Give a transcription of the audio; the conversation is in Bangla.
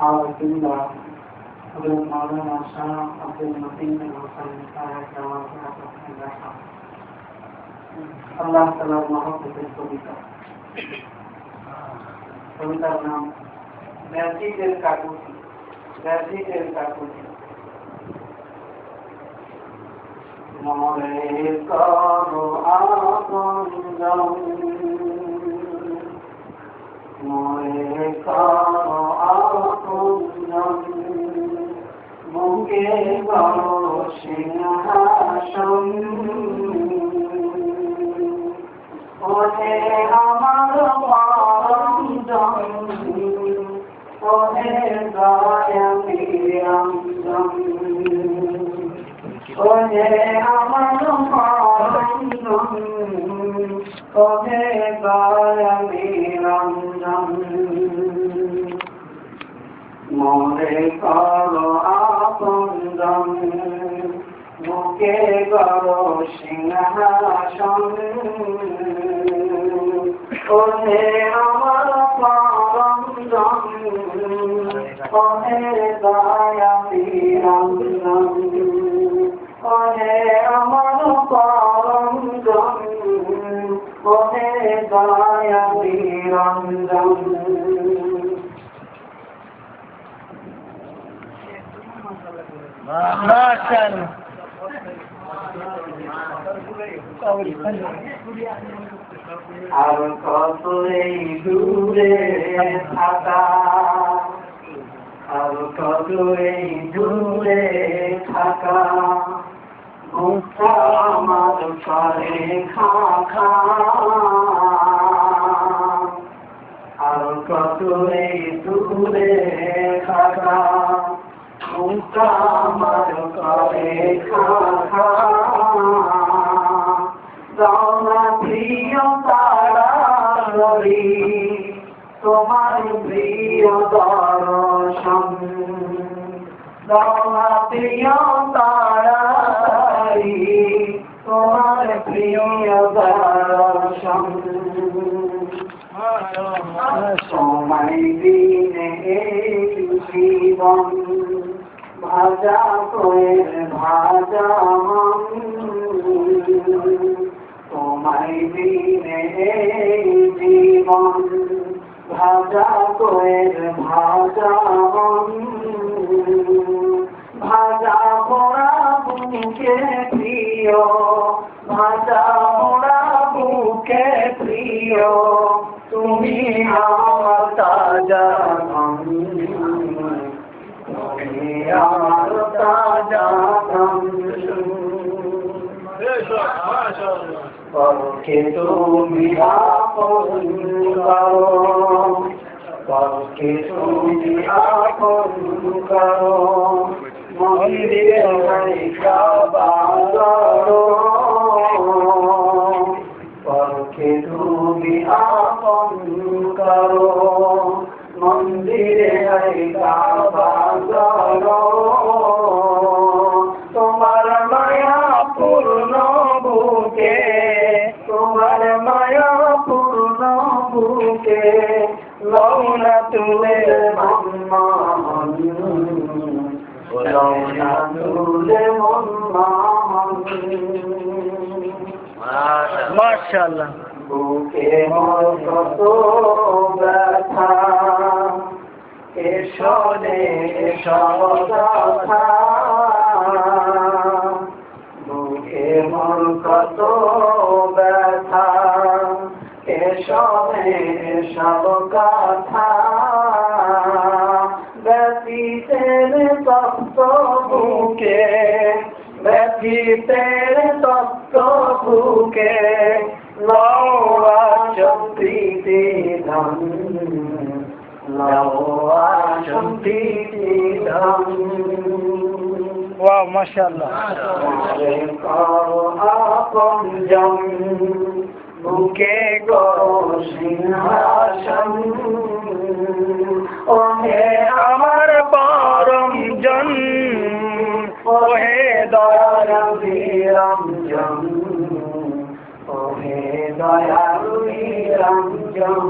आवर्तुल्ला हज़रत मौलाना शाह अब्दुल मतीन ने हुसैन साहब जवान के हाथ में बैठा अल्लाह तला मोहब्बत कविता कविता नाम वैसी दिल का टूटी वैसी दिल का टूटी मोरे कारो आगम मोरे कारो বুকে করো সিংহাসন ওহে আমার ওহে দয়ামি ওহে আমার ওহে দয়ামি মরে করো আপন বুকে করো সিংহাসন। ওহে আমার পারঞ্জন ওহে দয়া বিরঞ্জন ওহে আমার পারঞ্জন ওহে দয়া বিরঞ্জন মাশাআল্লাহ আর কত এই দূরে থাকা? আর কত এই দূরে থাকা? আমার করে খা আর কত এই দূরে আমার করে প্রিয় তারারি তোমার প্রিয় দর্শন প্রিয় তারারি তোমার প্রিয় দর্শন সময় দিনে জীবন ভাজা কোয়ের ভাজা তোমায় দিনে জীবন, ভাজা কোয়ের ভাজা ভাজা পোড়া বুকে প্রিয়, ভাজা পোড়া বুকে প্রিয়। তুমি আমার তাজা ধন তুমি আমার তাজা পরকে তুমি আপন করো পরকে তুমি আপন করো মন্দিরে করো পরকে তুমি আপন করো মন্দিরে তোমার মায়া পূর্ণ বুকে তোমার মায়া পূর্ণ বুকে লৌনা তুলে মন লৌনা তুলে মন মাশাআল্লাহ। বুকে মোর কত ব্যথা এসনে কথা বুকে মোর কত ব্যথা এসনে সব কথা ব্যতীতের তত্ত্ব বুকে ব্যতীতের তত্ত্ব বুকে ওয়াও মাশাআল্লাহ আপন জন বুকে গো সিংহাসন ওহে আমার পরম জন ওহে দয়াল রঞ্জন ওহে দয়ালু রঞ্জন